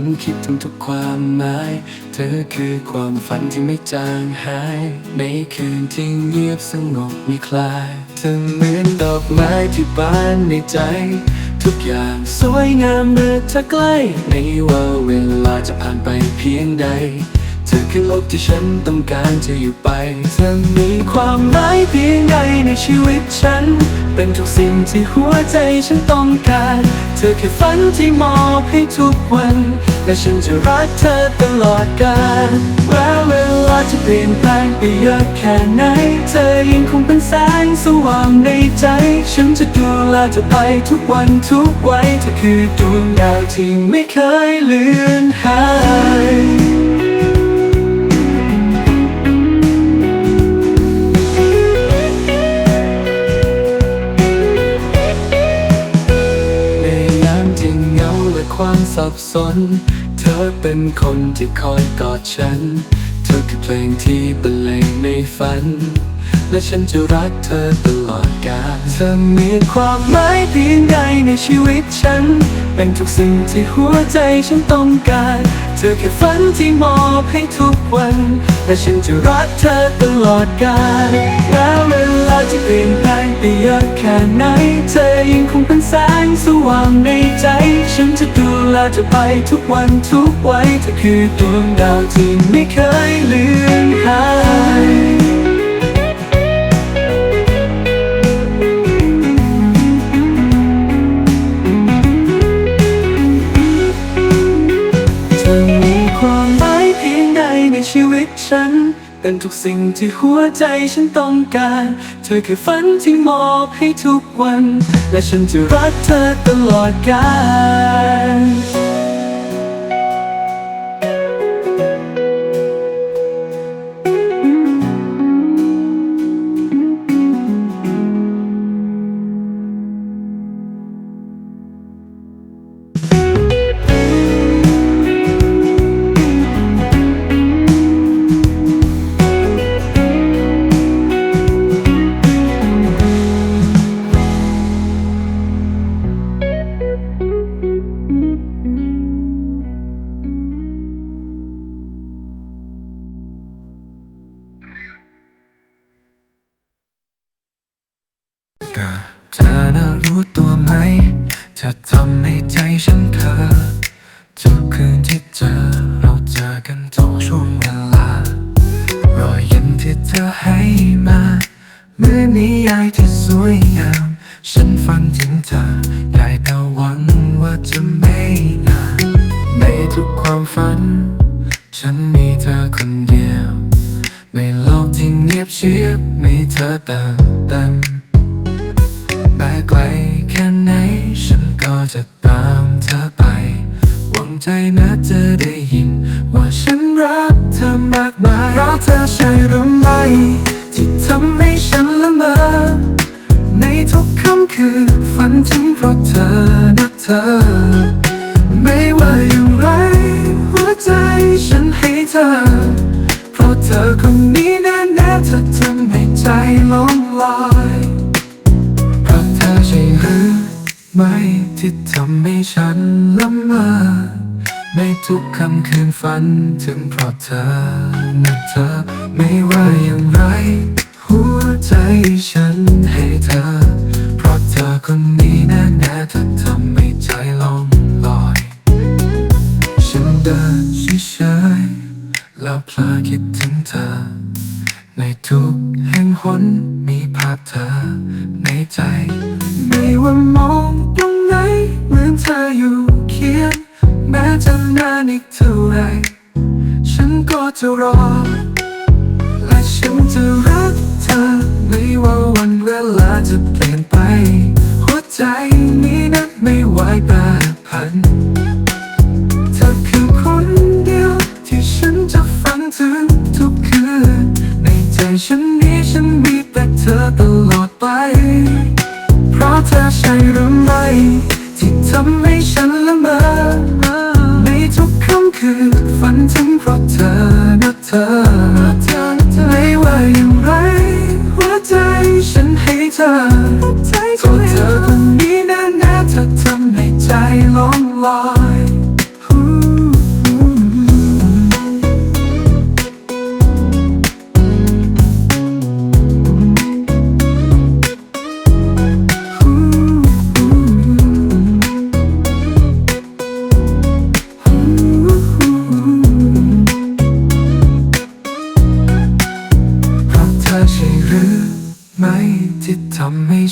มคิดถึงทุกความหมาย เธอคือความฝันที่ไม่จางหาย ในคืนที่เงียบสงบมีคลาย เธอเหมือนดอกไม้ที่บานในใจ ทุกอย่างสวยงามเมื่อเธอใกล้ ไม่ว่าเวลาจะผ่านไปเพียงใด ธอคือโลกที่ฉันต้องการจะอยู่ไป เธอมีความหมายเพียงใดในชีวิตฉัน เป็นทุกสิ่งที่หัวใจฉันต้องการ เธอคือฝันที่มอบให้ทุกวัน และฉันจะรักเธอตลอดกาลแม้เวลาจะเปลี่ยนแปลงไปเยอะแค่ไหน เธอยังคงเป็นแสงสว่างในใจ ฉันจะดูแลเธอไปทุกวันทุกวัยเธอคือดวงดาวที่ไม่เคยเลือนหาย สับสน เธอเป็นคนที่คอยกอดฉัน เธอคือเพลงที่บรรเลงในฝัน และฉันจะรักเธอตลอดกาลเธอมีความหมายเพียงใดในชีวิตฉัน เป็นทุกสิ่งที่หัวใจฉันต้องการ เธอแค่ฝันที่มอบให้ทุกวัน และฉันจะรักเธอตลอดกาลแม้เวลาจะเปลี่ยนแปลงไปเยอะแค่ไหน เธอยังคงเป็นแสงสว่างในใจ ฉันจะดูแลเธอไปทุกวันทุกวัยเธอคือดวงดาวที่ไม่เคยเลือนหาย เป็นทุกสิ่งที่หัวใจฉันต้องการ เธอคือฝันที่มอบให้ทุกวัน และฉันจะรักเธอตลอดกาล วยงาม ฉันฝันถึงเธอ ได้แต่หวังว่าจะไม่นานในทุกความฝัน ฉันมีเธอคนเดียว ในโลกที่เงียบเชียบมีเธอเติมเต็มแม้ไกลแค่ไหน ฉันก็จะตามเธอไป หวังใจนะจะได้ยิน ว่าฉันรักเธอมากมายราะเธอใช่หรือไม่ ค่ำคืนฝันถึงเพราะเธอนะเธอ ไม่ว่าอย่างไรหัวใจฉันให้เธอ เพราะเธอคนนี้แน่ๆเธอทำให้ใจลงลอยเพราะเธอใช่หรือไม่ที่ทำให้ฉันละเมอในทุกคำคืนฝันถึงเพราะเธอนะเธอ ไม่ว่าอย่างไร หัวใจฉันให้เธอ เธอทำให้ใจลองลอย ฉันเดินเฉยๆแล้วพลอคิดถึงเธอ ในทุกแห่งหนมีภาพเธอในใจ ไม่ว่ามองตรงไหนเหมือนเธออยู่เคียงแม้จะนานอีกเท่าไร ฉันก็จะรอ และฉันจะรักเธอ ไม่ว่าวันเวลาจะเปลี่ยนไป หัวใจ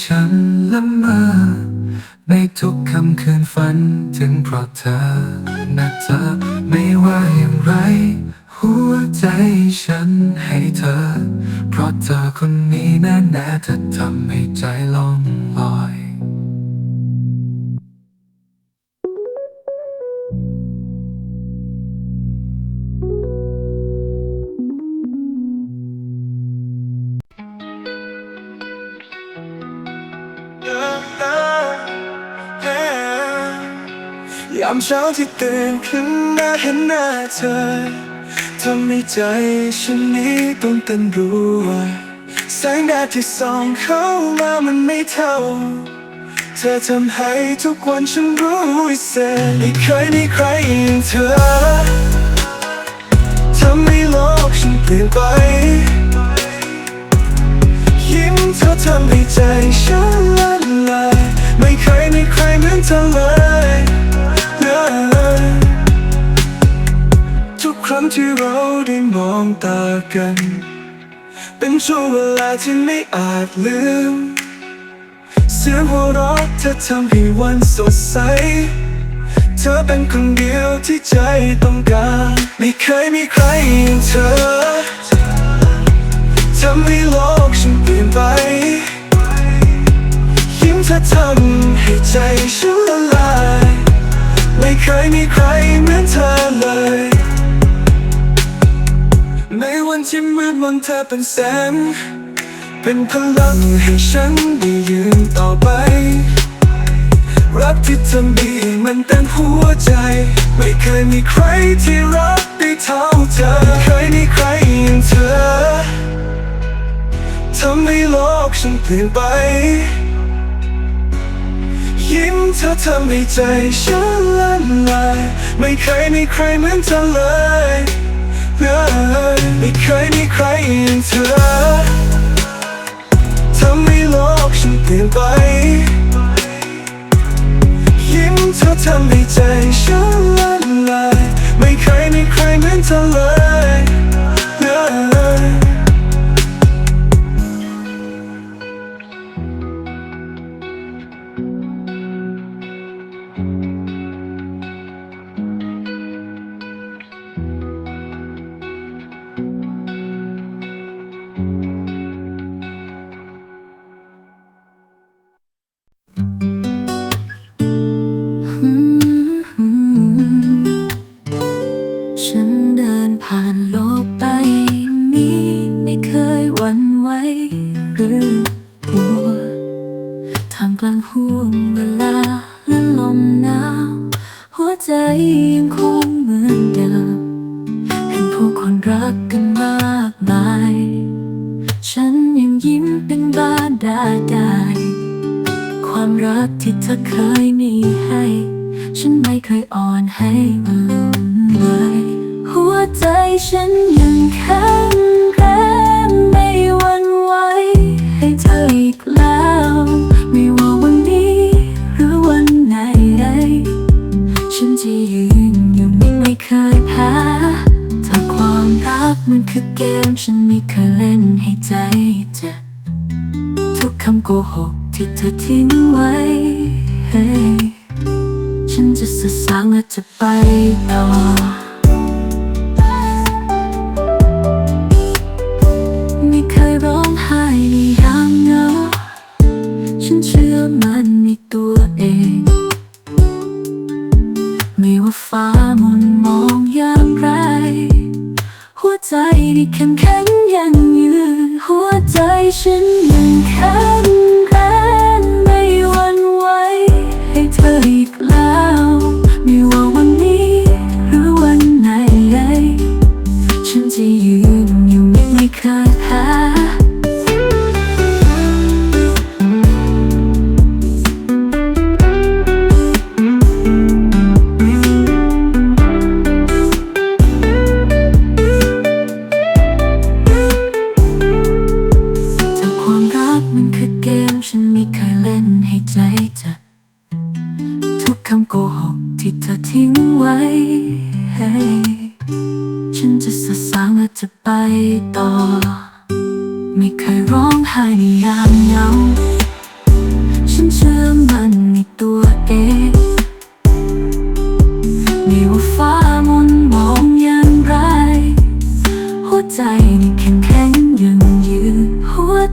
ฉันละเมอในทุกคำคืนฝันถึงเพราะเธอ ที่ตื่นขึ้นมาเห็นหน้าเธอทำให้ใจฉันนี้ต้องเต้นรัวแสงแดดที่ส่องเข้ามามันไม่เท่า เธอทำให้ทุกวันฉันรู้วิเศษไม่เคยมีใครอย่างเธอทำให้โลกฉันเปลี่ยนไปยิ้มเธอทำให้ใจฉันละลายไม่เคยมีใครเหมือนเธอเลยเลย ครั้งที่เราได้มองตากัน เป็นช่วงเวลาที่ไม่อาจลืม เสียงหัวเราะเธอทำให้วันสดใส เธอเป็นคนเดียวที่ใจต้องการ ไม่เคยมีใครอย่างเธอทำให้โลกฉันเปลี่ยนไปยิ้มเธอทำให้ใจฉันละลาย ไม่เคยมีใครเหมือนเธอเลย ที่มืดมนเธอเป็นแสง เป็นพลังให้ฉันได้ยืนต่อไป รักที่เธอมีมันเต็มหัวใจ ไม่เคยมีใครที่รักได้เท่าเธอไม่เคยมีใครอย่างเธอทำให้โลกฉันเปลี่ยนไป ยิ้มเธอทำให้ใจฉันละลาย ไม่เคยมีใครเหมือนเธอเลยเลย ไม่เคยมีใครอย่างเธอทำให้โลกฉันเปลี่ยนไปยิ้มเธอทำให้ใจฉันละลายไม่เคยมีใครเหมือนเธอเลยเลย ฉันยังแข็งแรงไม่หวั่นไหวให้เธออีกแล้ว ไม่ว่าวันนี้หรือวันไหน ฉันจะยืนอยู่นิ่งไม่เคยแพ้ถ้าความรักมันคือเกมฉันไม่เคยเล่นให้ใจเจ็บทุกคำโกหกที่เธอทิ้งไว้เฮ้ฉันจะสะสางและจะไปต่อ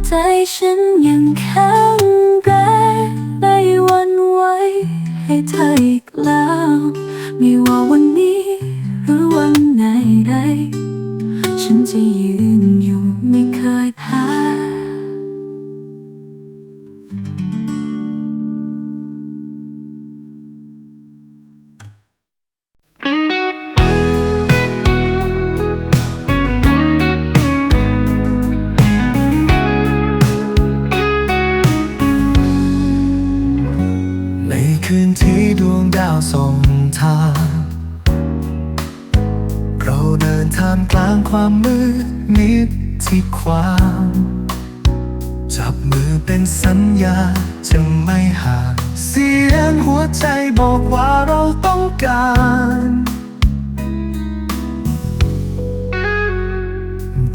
ใจฉันยังแข็งแรงไม่วันไหวให้เธอ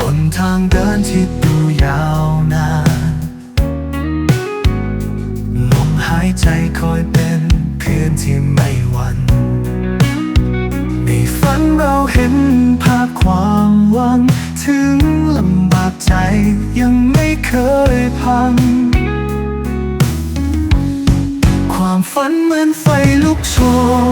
บนทางเดินที่ดูยาวนานลมหายใจคอยเป็นเพื่อนที่ไม่หวั่นในฝันเราเห็นภาพความหวัง ถึงลำบากใจยังไม่เคยพังความฝันเหมือนไฟลุกโชน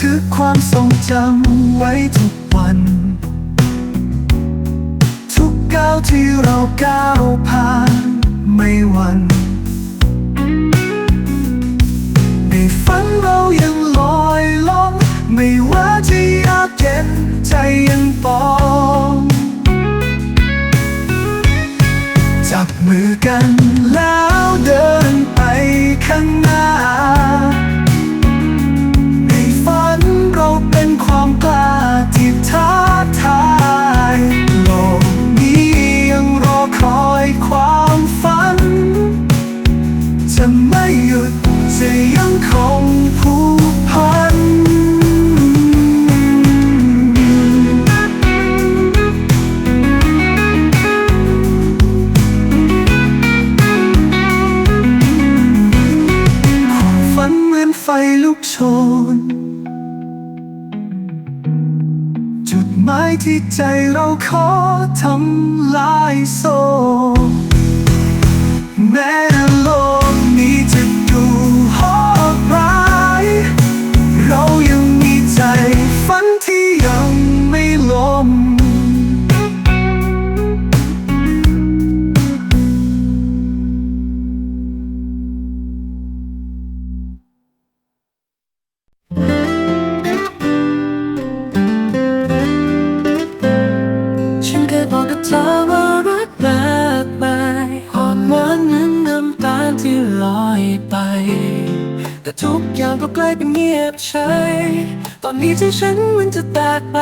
ทึกความทรงจำไว้ทุกวัน ทุกก้าวที่เราก้าวผ่านไม่วันในฝันเรายังลอยล่อง ไม่ว่าจะยากเย็นใจยังปองจับมือกันแล้วเดินไปข้างหน้า ที่ใจเราขอทำลายโซแม้โลกนี้จะ เฉย ตอนนี้ใจฉันมันจะแตกไป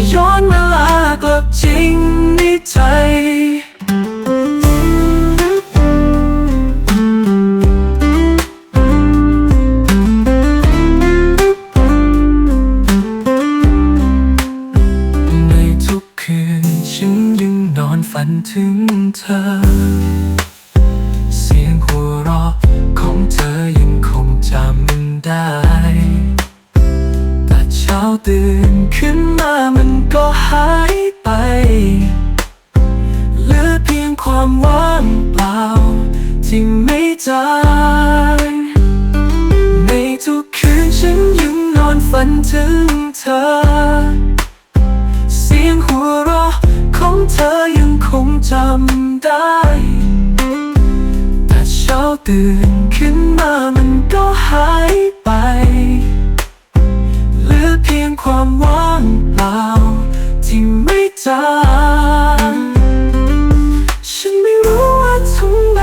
จะย้อนเวลากลับจริงในใจ ขึ้นมามันก็หายไป เหลือเพียงความว่างเปล่า ที่ไม่จางฉันไม่รู้ว่าทำไม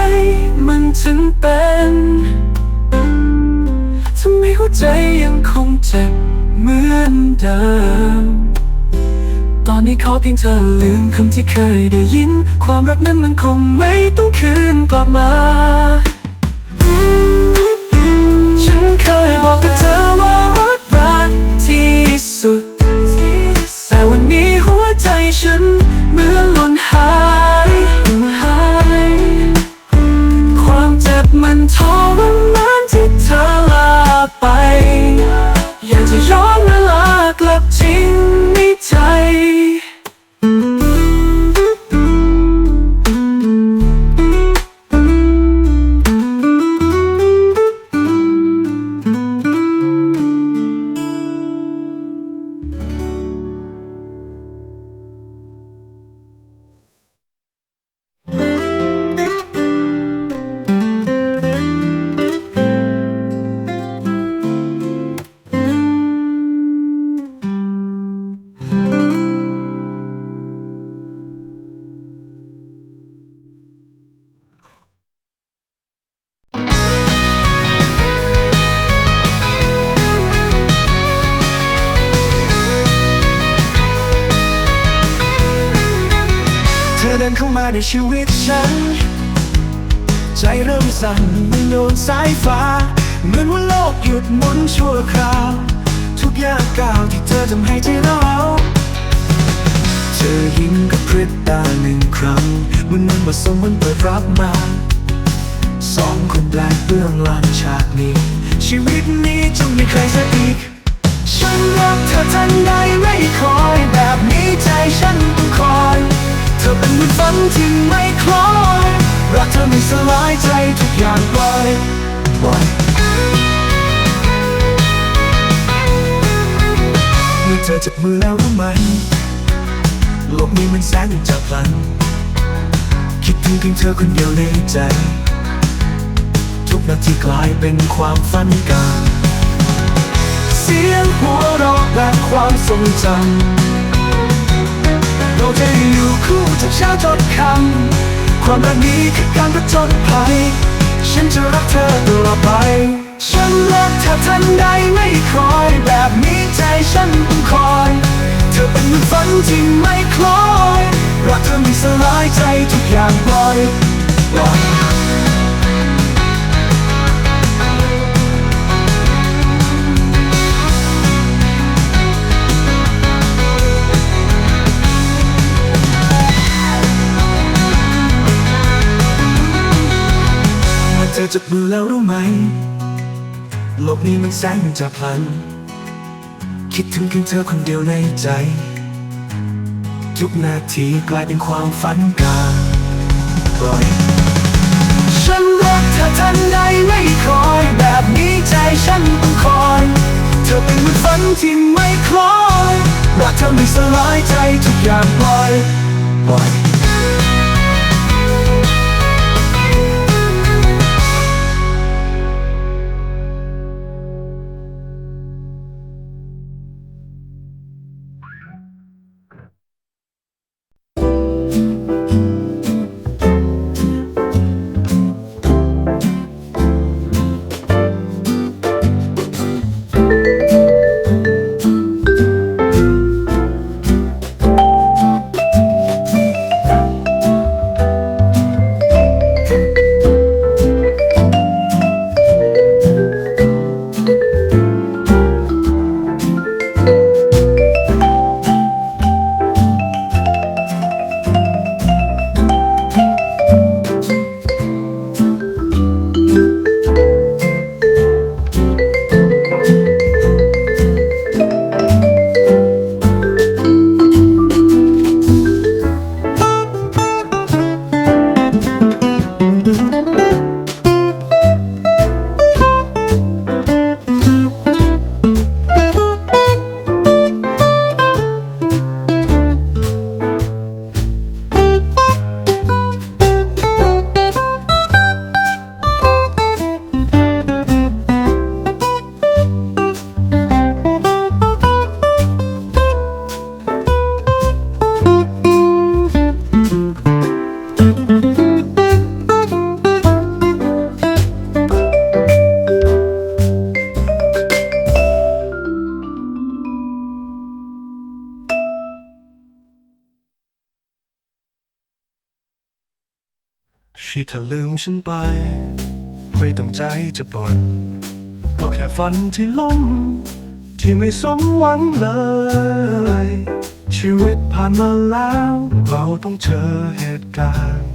มันถึงเป็นทำไมหัวใจยังคงเจ็บเหมือนเดิม ตอนนี้ขอเพียงเธอลืมคำที่เคยได้ยิน ความรักนั้นมันคงไม่ต้องคืนกลับมา เคยบอกกับเธอว่ารักรักที่สุด แต่วันนี้หัวใจฉันเหมือนหล่นหายหาย ความเจ็บมันทรมาน สั่นเหมันโดนสายฟ้า เหมือนว่าโลกหยุดหมุนชั่วคราว ทุกอย่างก้าวที่เธอทำให้ใจเราเธอยิ้มกับพริบตาหนึ่งครั้งเหมันนั้นว่าสมวันเปิดรับมาสองคนแปลกเบื้องหลังฉากนี้ ชีวิตนี้จะมีใครสักอีก ฉันรักเธอทันใดไม่คอยแบบนี้ใจฉันต้องคอย เธอเป็นเหมือนฝันที่ไม่คล้อย รักเธอไม่สลายใจทุกอย่างปล่อยปล่อยเมื่อเธอจับมือแล้วรู้ไหมโลกนี้มันแสนจะพลัน คิดถึงเพียงเธอคนเดียวในใจ ทุกนาทีกลายเป็นความฝันก่าเสียงหัวเราะและความทรงจำเราจะอยู่คู่จากเช้าจนค่ำ ความรักนี้คือการประจนภัย ฉันจะรักเธอตลอดไป ฉันรักเธอทันใดไม่คอยแบบนี้ใจฉันต้องคอย เธอเป็นมือนฝันที่ไม่คล้อย รักเธอไม่สลายใจทุกอย่างปล่อยปล่อย อเธอจับมือแล้วรู้ไหมโลกนี้มันแสนจะพลัน คิดถึงเพียงเธอคนเดียวในใจ ทุกนาทีกลายเป็นความฝันกาปล่อยฉันรักเธอทันใดไม่คอย แบบนี้ใจฉันต้องคอย เธอเป็นเหมือนฝันที่ไม่คล้อยรักเธอไม่สลายใจทุกอย่างปล่อยปล่อย ที่เธอลืมฉันไป ไม่ต้องใจจะบ่นก็แค่ฝันที่ล่มที่ไม่สมหวังเลย ชีวิตผ่านมาแล้ว เราต้องเจอเหตุการณ์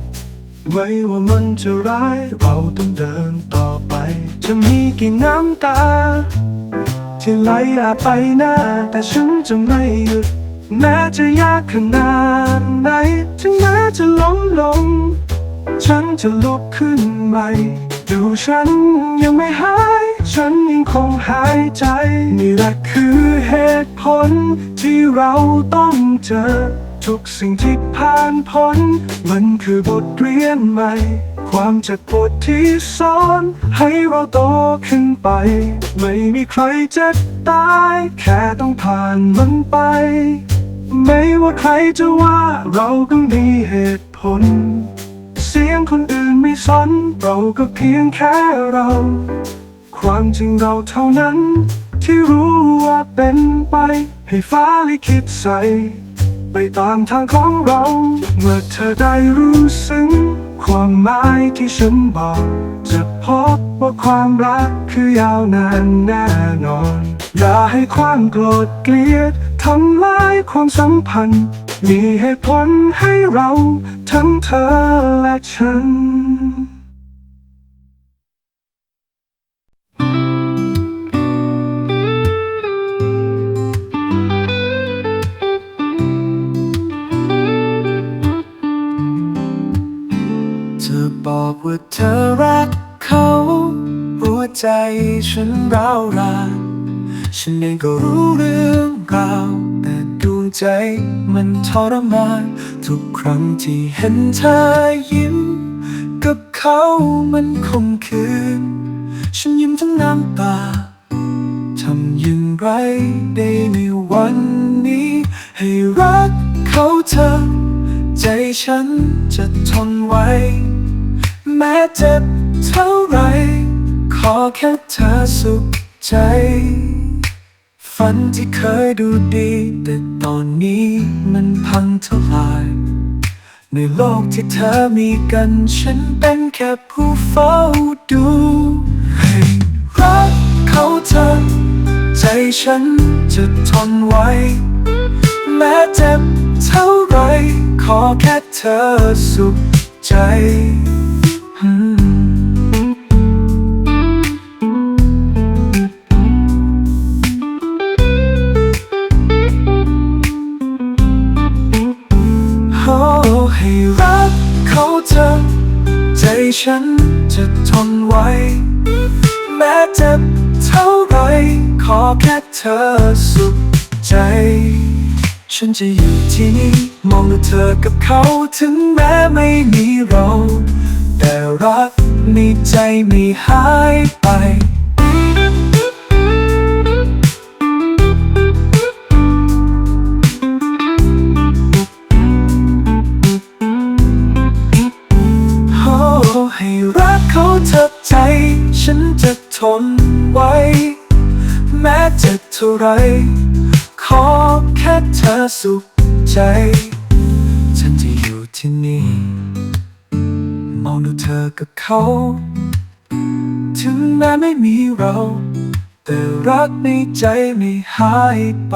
ไม่ว่ามันจะร้ายเราต้องเดินต่อไป จะมีกี่น้ำตา ที่ไหลอาบไปหน้า แต่ฉันจะไม่หยุดแม้จะยากขนาดไหนถึงแม้จะล้มลง ฉันจะลุกขึ้นใหม่ ดูฉันยังไม่หาย ฉันยังคงหายใจ นี่แหละคือเหตุผลที่เราต้องเจอ ทุกสิ่งที่ผ่านพ้น มันคือบทเรียนใหม่ ความเจ็บปวดที่ซ้อน ให้เราโตขึ้นไป ไม่มีใครจะตาย แค่ต้องผ่านมันไป ไม่ว่าใครจะว่าเราก็มีเหตุผล งคนอื่นไม่สน เราก็เพียงแค่เรา ความจริงเราเท่านั้น ที่รู้ว่าเป็นไป ให้ฟ้าลิขิตใส่ไปตามทางของเรา เมื่อเธอได้รู้ซึ้ง ความหมายที่ฉันบอก จะพบว่าความรักคือยาวนานแน่นอน อย่าให้ความโกรธเกลียดทำลายความสัมพันธ์ มีเหตุผลให้เรา ทั้งเธอและฉัน เธอบอกว่าเธอรักเขา หัวใจฉันร้าวรานฉันเองก็รู้เรื่องราวแต่ ใจมันทรมาน ทุกครั้งที่เห็นเธอยิ้ม กับเขามันคมคืน ฉันยิ้มทั้งน้ำตาทำอย่างไรได้ในวันนี้ ให้รักเขาเธอ ใจฉันจะทนไว้ แม้เจ็บเท่าไร ขอแค่เธอสุขใจ ฝันที่เคยดูดี แต่ตอนนี้มันพังทลาย ในโลกที่เธอมีกัน ฉันเป็นแค่ผู้เฝ้าดูให้รักเขาเธอ ใจฉันจะทนไว้ แม้เจ็บเท่าไร ขอแค่เธอสุขใจ ฉันจะอยู่ที่นี่มองดูเธอกับเขาถึงแม้ไม่มีเรา แต่รักในใจไม่หายไปโอ้ให้รักเขาเธอใจ ฉันจะทนไว้ แม้เจ็บเท่าไรขอ แค่เธอสุขใจ ฉันจะอยู่ที่นี่ มองดูเธอกับเขา ถึงแม้ไม่มีเรา แต่รักในใจไม่หายไป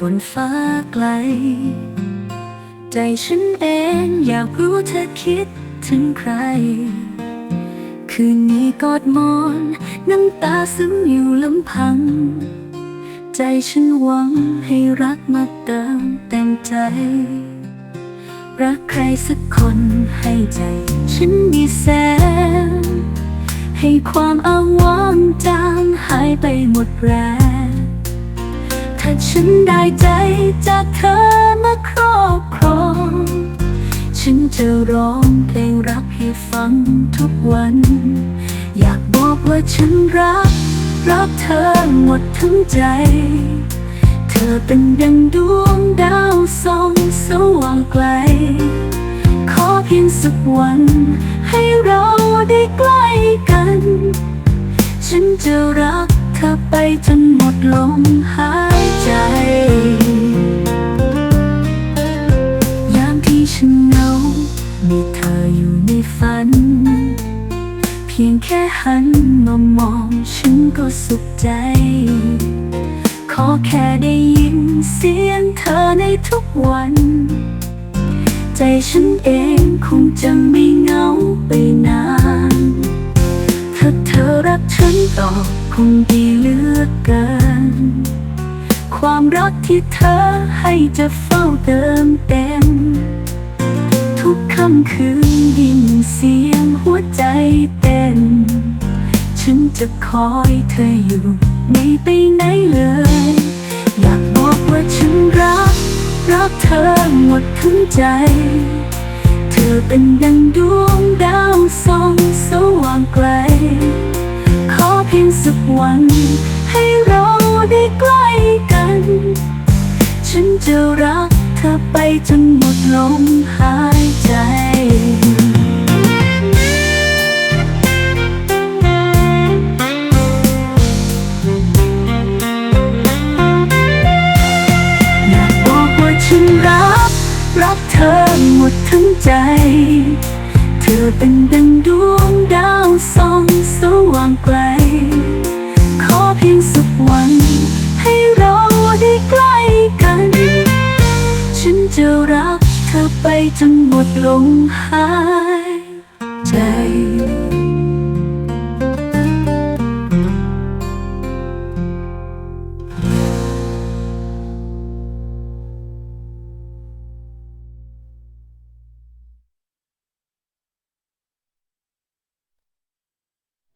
บนฟ้าไกล ใจฉันเองอยากรู้เธอคิดถึงใคร คืนนี้กอดมอนน้ำตาซึมอยู่ลำพัง ใจฉันหวังให้รักมาเติมเต็มใจ รักใครสักคนให้ใจ ฉันมีแสงให้ความอาว้างจางหายไปหมดแรง ถ้าฉันได้ใจจากเธอมาครอบครอง ฉันจะร้องเพลงรักให้ฟังทุกวัน อยากบอกว่าฉันรัก รักเธอหมดทั้งใจ เธอเป็นดังดวงดาวส่องสว่างไกล ขอเพียงสักวัน ให้เราได้ใกล้กัน ฉันจะรัก เธอไปจนหมดลมหายใจ ยามที่ฉันเหงา มีเธออยู่ในฝัน เพียงแค่หันมามองฉันก็สุขใจ ขอแค่ได้ยินเสียงเธอในทุกวัน ใจฉันเองคงจะไม่เหงาไปนาน ถ้าเธอรักฉันต่อ คงดีเหลือกเกิน ความรักที่เธอให้จะเฝ้าเติมเต็ม ทุกค่ำคืนยิ่งเสียงหัวใจเต้น ฉันจะคอยเธออยู่ ไม่ไปไหนเลย อยากบอกว่าฉันรัก รักเธอหมดทั้งใจ เธอเป็นดังดวงดาวส่องสว่างไกล พียงสักวัน ให้เราได้ใกล้กัน ฉันจะรักเธอไปจนหมดลมหายใจอยากบอกว่าฉันรัก รักเธอหมดทั้งใจ เธอเป็นดังดวงดาวส่อง ว่างไกล ขอเพียงสักวัน ให้เราได้ใกล้กัน ฉันจะรักเธอไปจนหมดลมหาย